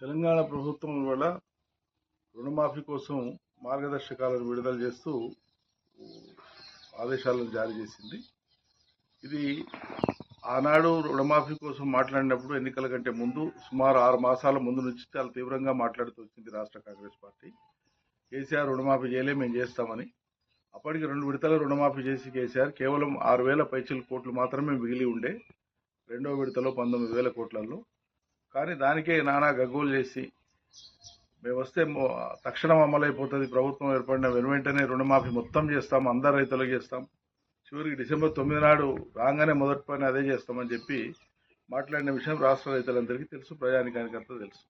తెలంగాణ ప్రభుత్వం వల్ల రుణమాఫీ కోసం మార్గదర్శకాలను విడుదల చేస్తూ ఆదేశాలను జారీ చేసింది. ఇది ఆనాడు రుణమాఫీ కోసం మాట్లాడినప్పుడు ఎన్నికల కంటే ముందు సుమారు ఆరు మాసాల ముందు నుంచి చాలా తీవ్రంగా మాట్లాడుతూ వచ్చింది రాష్ట్ర కాంగ్రెస్ పార్టీ. కేసీఆర్ రుణమాఫీ చేయలే మేము చేస్తామని. అప్పటికి రెండు విడతల రుణమాఫీ చేసి కేసీఆర్ కేవలం ఆరు వేల పైచీల కోట్లు మాత్రమే మిగిలి ఉండే రెండో విడతలో పంతొమ్మిది వేల కోట్లలో కానీ దానికే నానా గగ్గోలు చేసి మేము వస్తే తక్షణం అమలైపోతుంది. ప్రభుత్వం ఏర్పడిన వెను వెంటనే రుణమాఫీ మొత్తం చేస్తాం అందరు రైతులకు చేస్తాం. చివరికి డిసెంబర్ తొమ్మిది నాడు రాగానే మొదటి పని అదే చేస్తామని చెప్పి మాట్లాడిన విషయం రాష్ట్ర రైతులందరికీ తెలుసు ప్రజానికానికి అంతా తెలుసు.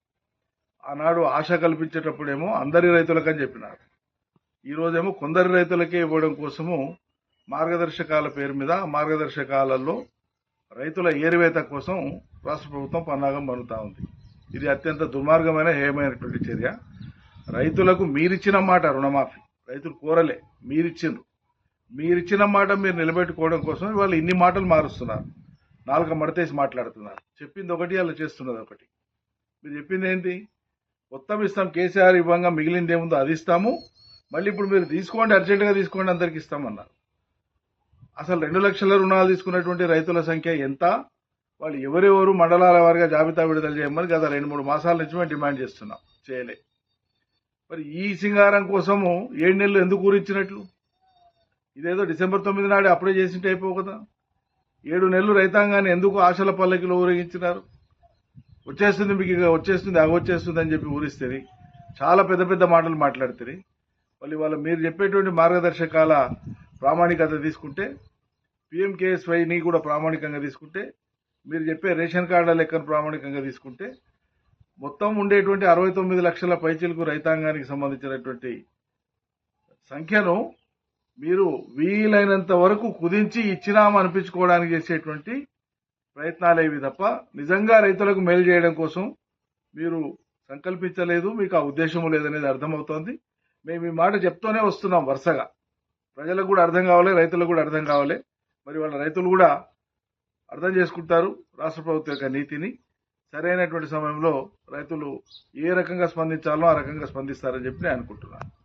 ఆనాడు ఆశ కల్పించేటప్పుడేమో అందరి రైతులకని చెప్పినారు. ఈరోజేమో కొందరి రైతులకే ఇవ్వడం కోసము మార్గదర్శకాల పేరు మీద మార్గదర్శకాలలో రైతుల ఏరివేత కోసం రాష్ట్ర ప్రభుత్వం పన్నాగం పన్నుతా ఉంది. ఇది అత్యంత దుర్మార్గమైన హేయమైనటువంటి చర్య. రైతులకు మీరిచ్చిన మాట రుణమాఫీ. రైతులు కోరలే మీరిచ్చిండ్రు. మీరిచ్చిన మాట మీరు నిలబెట్టుకోవడం కోసం వాళ్ళు ఇన్ని మాటలు మారుస్తున్నారు. నాలుక మడతేసి మాట్లాడుతున్నారు. చెప్పింది ఒకటి అలా చేస్తున్నది ఒకటి. మీరు చెప్పింది ఏంటి? మొత్తం ఇస్తాం కేసీఆర్ ఇవ్వంగా మిగిలింది ఏముందో అది ఇస్తాము. మళ్ళీ ఇప్పుడు మీరు తీసుకోండి అర్జెంటుగా తీసుకోండి అందరికి ఇస్తామన్నారు. అసలు రెండు లక్షల రుణాలు తీసుకున్నటువంటి రైతుల సంఖ్య ఎంత? వాళ్ళు ఎవరెవరు మండలాల వారిగా జాబితా విడుదల చేయమని గత రెండు మూడు మాసాల నుంచి మేము డిమాండ్ చేస్తున్నాం. చేయలే. మరి ఈ సింగారం కోసము ఏడు నెలలు ఎందుకు ఊరించినట్లు ఇదేదో డిసెంబర్ తొమ్మిది నాడు అప్లై చేసింటే అయిపో కదా. ఏడు నెలలు రైతాంగాన్ని ఎందుకు ఆశల పల్లకిలో ఊరేగించినారు? వచ్చేస్తుంది మీకు ఇక వచ్చేస్తుంది అగ వచ్చేస్తుంది అని చెప్పి ఊరిస్తుంది చాలా పెద్ద పెద్ద మాటలు మాట్లాడుతుంది మళ్ళీ వాళ్ళు మీరు చెప్పేటువంటి మార్గదర్శకాల ప్రామాణికత తీసుకుంటే పిఎంకేఎస్వైని కూడా ప్రామాణికంగా తీసుకుంటే మీరు చెప్పే రేషన్ కార్డుల లెక్కను ప్రామాణికంగా తీసుకుంటే మొత్తం ఉండేటువంటి అరవై తొమ్మిది లక్షల పైచీలకు రైతాంగానికి సంబంధించినటువంటి సంఖ్యను మీరు వీలైనంత వరకు కుదించి ఇచ్చినాము అనిపించుకోవడానికి చేసేటువంటి ప్రయత్నాలు ఏవి తప్ప నిజంగా రైతులకు మేలు చేయడం కోసం మీరు సంకల్పించలేదు మీకు ఆ ఉద్దేశం లేదనేది అర్థమవుతోంది. మేము ఈ మాట చెప్తూనే వస్తున్నాం వరుసగా. ప్రజలకు కూడా అర్థం కావాలి రైతులకు కూడా అర్థం కావాలి. మరి వాళ్ళ రైతులు కూడా అర్థం చేసుకుంటారు రాష్ట్ర ప్రభుత్వం యొక్క నీతిని. సరైనటువంటి సమయంలో రైతులు ఏ రకంగా స్పందించాలో ఆ రకంగా స్పందిస్తారని చెప్పి నేను అనుకుంటున్నాను.